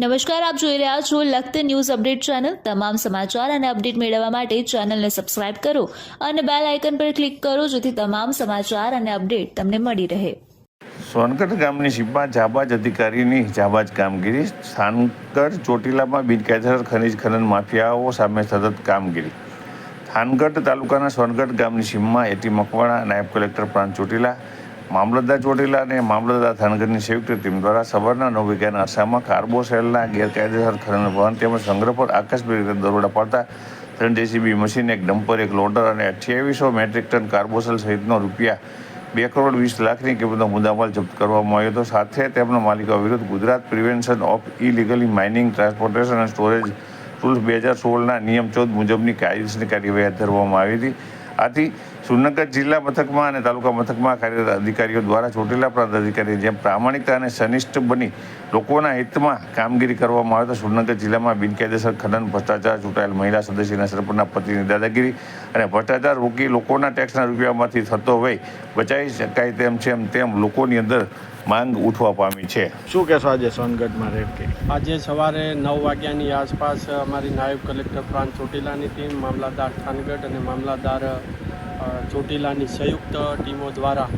નમસ્કાર, આપ જોઈ રહ્યા છો લખત ન્યૂઝ અપડેટ ચેનલ. તમામ સમાચાર અને અપડેટ મેળવવા માટે ચેનલને સબસ્ક્રાઇબ કરો અને બેલ આઇકન પર ક્લિક કરો જેથી તમામ સમાચાર અને અપડેટ તમને મળી રહે. સોનગઢ ગામની સીમમાં જાબાજ અધિકારીની જાબાજ કામગીરી. થાનગઢ ચોટીલામાં બિનકાયદેસર ખનિજ ખનન માફિયાઓ સામે સતત કામગીરી. થાનગઢ તાલુકાના સોનગઢ ગામની સીમમાં એટી મકવાણા નાયબ કલેક્ટર પ્રાંત ચોટીલા મામલતદાર ચોટીલા અને મામલતદાર થાનગરની સંયુક્ત ટીમ દ્વારા સવારના નવ વાગ્યાના અરસામાં કાર્બોસેલના ગેરકાયદેસર ખનન વહન તેમજ સંગ્રહ પર આકસ્મિક રીતે દરોડા પાડતા ત્રણ જેસીબી મશીન, એક ડમ્પર, એક લોડર અને અઠ્યાવીસો મેટ્રિક ટન કાર્બોસેલ સહિતનો રૂપિયા બે કરોડ વીસ લાખની કિંમતનો મુદ્દામાલ જપ્ત કરવામાં આવ્યો હતો. સાથે તેમના માલિકો વિરુદ્ધ Gujarat prevention of illegally mining, transportation અને સ્ટોરેજ રૂલ્સ બે હજાર સોળના નિયમ ચૌદ મુજબની કાયદેસરની કાર્યવાહી હાથ ધરવામાં આવી હતી. આથી સુરનગર જિલ્લા મથકમાં અને તાલુકા મથકમાં કાર્યરત અધિકારીઓ દ્વારા ચોટીલા પ્રાંત અધિકારી જેમ પ્રામાણિકતા અને સનિષ્ઠ બની લોકોના હિતમાં કામગીરી કરવામાં આવે તો સુરનગર જિલ્લામાં બિનકાયદેસર ખનન ભ્રષ્ટાચાર ચૂંટાયેલ મહિલા સદસ્યના સરપંચના પતિની દાદાગીરી અને ભ્રષ્ટાચાર રોકી લોકોના ટેક્સના રૂપિયામાંથી થતો હોય બચાવી શકાય તેમ છે એમ તેમ લોકોની અંદર માંગ ઉઠવા પામી છે. શું કહેશો આજે સોનગઢમાં રેડ કે? આજે સવારે નવ વાગ્યાની આસપાસ અમારી નાયબ કલેક્ટર પ્રાંત ચોટીલાની ટીમ મામલાદાર થાનગઢ અને મામલાદાર ચોટીલાની સંયુક્ત ટીમો દ્વારા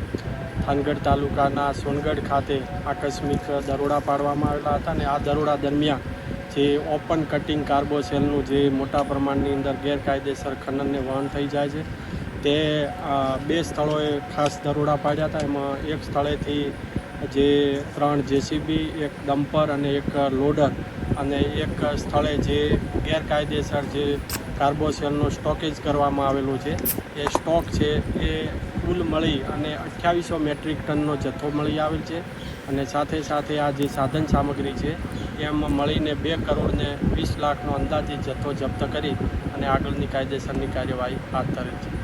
થાનગઢ તાલુકાના સોનગઢ ખાતે આકસ્મિક દરોડા પાડવામાં આવેલા હતા અને આ દરોડા દરમિયાન જે ઓપન કટિંગ કાર્બોસેલનું જે મોટા પ્રમાણની અંદર ગેરકાયદેસર ખનનને વહન થઈ જાય છે, તે બે સ્થળોએ ખાસ દરોડા પાડ્યા હતા. એમાં એક સ્થળેથી જે ત્રણ જેસીબી, એક ડમ્પર અને એક લોડર અને એક સ્થળે જે ગેરકાયદેસર જે કાર્બોસેલનો સ્ટોકેજ કરવામાં આવેલું છે. એ સ્ટોક છે એ કુલ મળી અને અઠ્યાવીસો મેટ્રિક ટનનો જથ્થો મળી આવેલ છે અને સાથે સાથે આ જે સાધન સામગ્રી છે, એમ મળીને બે કરોડને વીસ લાખનો અંદાજિત જથ્થો જપ્ત કરી અને આગળની કાયદેસરની કાર્યવાહી હાથ ધરેલ છે.